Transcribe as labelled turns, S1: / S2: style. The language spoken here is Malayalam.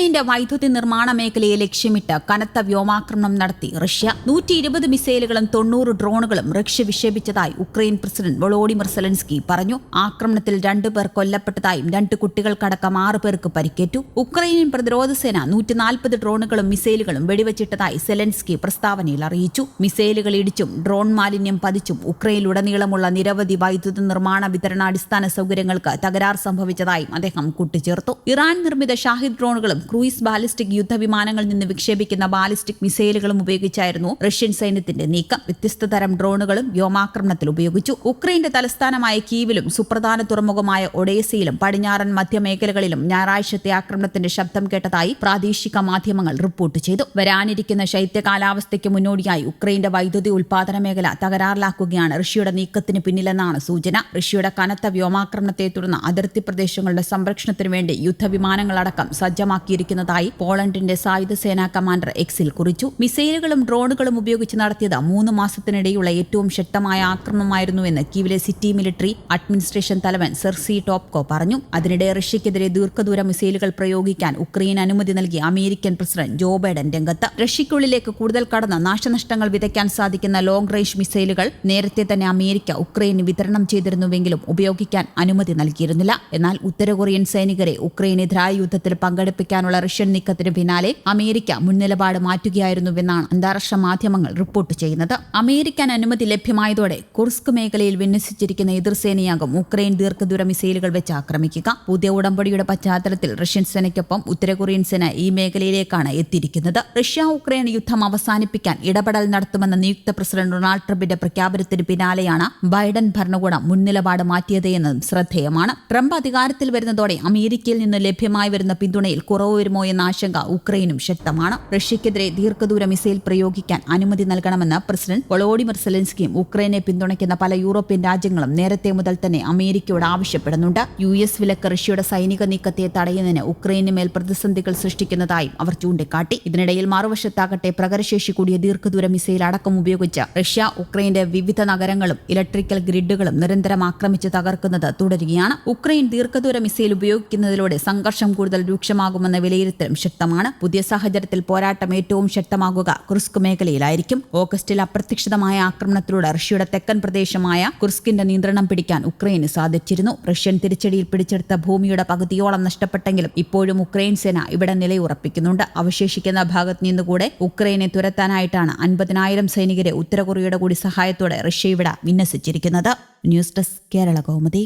S1: ഉക്രൈന്റെ വൈദ്യുതി നിർമ്മാണ മേഖലയെ ലക്ഷ്യമിട്ട് കനത്ത വ്യോമാക്രമണം നടത്തി റഷ്യ. നൂറ്റി ഇരുപത് മിസൈലുകളും തൊണ്ണൂറ് ഡ്രോണുകളും റഷ്യ വിക്ഷേപിച്ചതായി ഉക്രൈൻ പ്രസിഡന്റ് വൊളോഡിമിർ സെലൻസ്കി പറഞ്ഞു. ആക്രമണത്തിൽ രണ്ടുപേർ കൊല്ലപ്പെട്ടതായും രണ്ട് കുട്ടികൾക്കടക്കം ആറ് പേർക്ക് പരിക്കേറ്റു. ഉക്രൈനിയൻ പ്രതിരോധ സേന നൂറ്റി നാൽപ്പത് ഡ്രോണുകളും മിസൈലുകളും വെടിവെച്ചിട്ടതായി സെലൻസ്കി പ്രസ്താവനയിൽ അറിയിച്ചു. മിസൈലുകൾ ഇടിച്ചും ഡ്രോൺ മാലിന്യം പതിച്ചും ഉക്രൈനിലുടനീളമുള്ള നിരവധി വൈദ്യുത നിർമ്മാണ വിതരണാടിസ്ഥാന സൗകര്യങ്ങൾക്ക് തകരാർ സംഭവിച്ചതായും അദ്ദേഹം കൂട്ടിച്ചേർത്തു. ഇറാൻ നിർമ്മിത ഷാഹിദ് ഡ്രോണുകളും ക്രൂയിസ് ബാലിസ്റ്റിക് യുദ്ധവിമാനങ്ങളിൽ നിന്ന് വിക്ഷേപിക്കുന്ന ബാലിസ്റ്റിക് മിസൈലുകളും ഉപയോഗിച്ചായിരുന്നു റഷ്യൻ സൈന്യത്തിന്റെ നീക്കം. വ്യത്യസ്ത തരം ഡ്രോണുകളും വ്യോമാക്രമണത്തിൽ ഉപയോഗിച്ചു. ഉക്രൈന്റെ തലസ്ഥാനമായ കീവിലും സുപ്രധാന തുറമുഖമായ ഒഡേസയിലും പടിഞ്ഞാറൻ മധ്യമേഖലകളിലും ഞായറാഴ്ചത്തെ ആക്രമണത്തിന്റെ ശബ്ദം കേട്ടതായി പ്രാദേശിക മാധ്യമങ്ങൾ റിപ്പോർട്ട് ചെയ്തു. വരാനിരിക്കുന്ന ശൈത്യ കാലാവസ്ഥയ്ക്ക് മുന്നോടിയായി ഉക്രൈന്റെ വൈദ്യുതി ഉൽപാദന മേഖല തകരാറിലാക്കുകയാണ് റഷ്യയുടെ നീക്കത്തിന് പിന്നിലെന്നാണ് സൂചന. റഷ്യയുടെ കനത്ത വ്യോമാക്രമണത്തെ തുടർന്ന് അതിർത്തി പ്രദേശങ്ങളുടെ സംരക്ഷണത്തിനു വേണ്ടി യുദ്ധവിമാനങ്ങളടക്കം സജ്ജമാക്കിയിരിക്കുന്നതായി പോളണ്ടിന്റെ സായുധ സേനാ കമാൻഡർ എക്സിൽ കുറിച്ചു. മിസൈലുകളും ഡ്രോണുകളും ഉപയോഗിച്ച് നടത്തിയത് മൂന്ന് മാസത്തിനിടെയുള്ള ഏറ്റവും ശക്തമായ ആക്രമണമായിരുന്നുവെന്ന് കീവിലെ സിറ്റി മിലിറ്ററി അഡ്മിനിസ്ട്രേഷൻ തലവൻ സെർസി ടോപ്കോ പറഞ്ഞു. അതിനിടെ റഷ്യക്കെതിരെ ദീർഘദൂര മിസൈലുകൾ പ്രയോഗിക്കാൻ ഉക്രൈൻ അനുമതി നൽകി അമേരിക്കൻ പ്രസിഡന്റ് ജോ ബൈഡൻ രംഗത്ത്. റഷ്യയ്ക്കുള്ളിലേക്ക് കൂടുതൽ കടന്ന് നാശനഷ്ടങ്ങൾ വിതയ്ക്കാൻ സാധിക്കുന്ന ലോങ് റേഞ്ച് മിസൈലുകൾ നേരത്തെ തന്നെ അമേരിക്ക ഉക്രൈന് വിതരണം ചെയ്തിരുന്നുവെങ്കിലും ഉപയോഗിക്കാൻ അനുമതി നൽകിയിരുന്നില്ല. എന്നാൽ ഉത്തര കൊറിയൻ സൈനികരെ ഉക്രൈനെതിരായ യുദ്ധത്തിൽ പങ്കെടുപ്പിക്കാനുള്ള റഷ്യൻ നീക്കത്തിന് പിന്നാലെ അമേരിക്ക മുൻനിലപാട് മാറ്റുകയായിരുന്നുവെന്നാണ് അന്താരാഷ്ട്ര മാധ്യമങ്ങൾ റിപ്പോർട്ട് ചെയ്യുന്നത്. അമേരിക്കൻ അനുമതി ലഭ്യമായതോടെ കുർസ്ക് മേഖലയിൽ വിന്യസിച്ചിരിക്കുന്ന എതിർസേനയാകും ഉക്രൈൻ ദീർഘദൂര മിസൈലുകൾ വെച്ച് ആക്രമിക്കുക. പുതിയ ഉടമ്പടിയുടെ പശ്ചാത്തലത്തിൽ റഷ്യൻ സേനയ്ക്കൊപ്പം ഉത്തരകൊറിയൻ സേന ഈ മേഖലയിലേക്കാണ് എത്തിയിരിക്കുന്നത്. റഷ്യ ഉക്രൈൻ യുദ്ധം അവസാനിപ്പിക്കാൻ ഇടപെടൽ നടത്തുമെന്ന നിയുക്ത പ്രസിഡന്റ് ഡൊണാൾഡ് ട്രംപിന്റെ പ്രഖ്യാപനത്തിന് പിന്നാലെയാണ് ബൈഡൻ ഭരണകൂടം മുൻനിലപാട് മാറ്റിയത് എന്നതും ശ്രദ്ധേയമാണ്. ട്രംപ് അധികാരത്തിൽ വരുന്നതോടെ അമേരിക്കയിൽ നിന്ന് ലഭ്യമായി വരുന്ന പിന്തുണയിൽ കുറവ് വരുമോ എന്ന ആശങ്ക ഉക്രൈനും ശക്തമാണ്. റഷ്യക്കെതിരെ ദീർഘദൂര മിസൈൽ പ്രയോഗിക്കാൻ അനുമതി നൽകണമെന്ന് പ്രസിഡന്റ് വളോഡിമിർ സെലൻസ്കിയും ഉക്രൈനെ പിന്തുണയ്ക്കുന്ന പല യൂറോപ്യൻ രാജ്യങ്ങളും നേരത്തെ മുതൽ തന്നെ അമേരിക്കയോട് ആവശ്യപ്പെടുന്നുണ്ട്. യു എസ് വിലക്ക് റഷ്യയുടെ സൈനിക നീക്കത്തെ തടയുന്നതിന് ഉക്രൈന് മേൽ പ്രതിസന്ധികൾ സൃഷ്ടിക്കുന്നതായും അവർ ചൂണ്ടിക്കാട്ടി. ഇതിനിടയിൽ മറുവശത്താകട്ടെ പ്രകരശേഷി കൂടിയ ദീർഘദൂര മിസൈൽ അടക്കം ഉപയോഗിച്ച് റഷ്യ ഉക്രൈന്റെ വിവിധ നഗരങ്ങളും ഇലക്ട്രിക്കൽ ഗ്രിഡുകളും നിരന്തരം ആക്രമിച്ച് തകർക്കുന്നത് തുടരുകയാണ്. ഉക്രൈൻ ദീർഘദൂര മിസൈൽ ഉപയോഗിക്കുന്നതിലൂടെ സംഘർഷം കൂടുതൽ രൂക്ഷമാകുമെന്ന വിലയിരുത്തലും ശക്തമാണ്. പുതിയ സാഹചര്യത്തിൽ പോരാട്ടം ഏറ്റവും ശക്തമാകുക കുർസ്ക് മേഖലയിലായിരിക്കും. ഓഗസ്റ്റിൽ അപ്രതീക്ഷിതമായ ആക്രമണത്തിലൂടെ റഷ്യയുടെ തെക്കൻ പ്രദേശമായ കുർസ്കിന്റെ നിയന്ത്രണം പിടിക്കാൻ ഉക്രൈന് സാധിച്ചിരുന്നു. റഷ്യൻ തിരിച്ചടിയിൽ പിടിച്ചെടുത്ത ഭൂമിയുടെ പകുതിയോളം നഷ്ടപ്പെട്ടെങ്കിലും ഇപ്പോഴും ഉക്രൈൻ സേന ഇവിടെ നിലയുറപ്പിക്കുന്നുണ്ട്. അവശേഷിക്കുന്ന ഭാഗത്ത് നിന്നുകൂടെ ഉക്രൈനെ തുരത്താനായിട്ടാണ് അൻപതിനായിരം സൈനികരെ ഉത്തര കൊറിയയുടെ കൂടി സഹായത്തോടെ റഷ്യ ഇവിടെ വിന്യസിച്ചിരിക്കുന്നത്. News desk Kerala Kaumudi.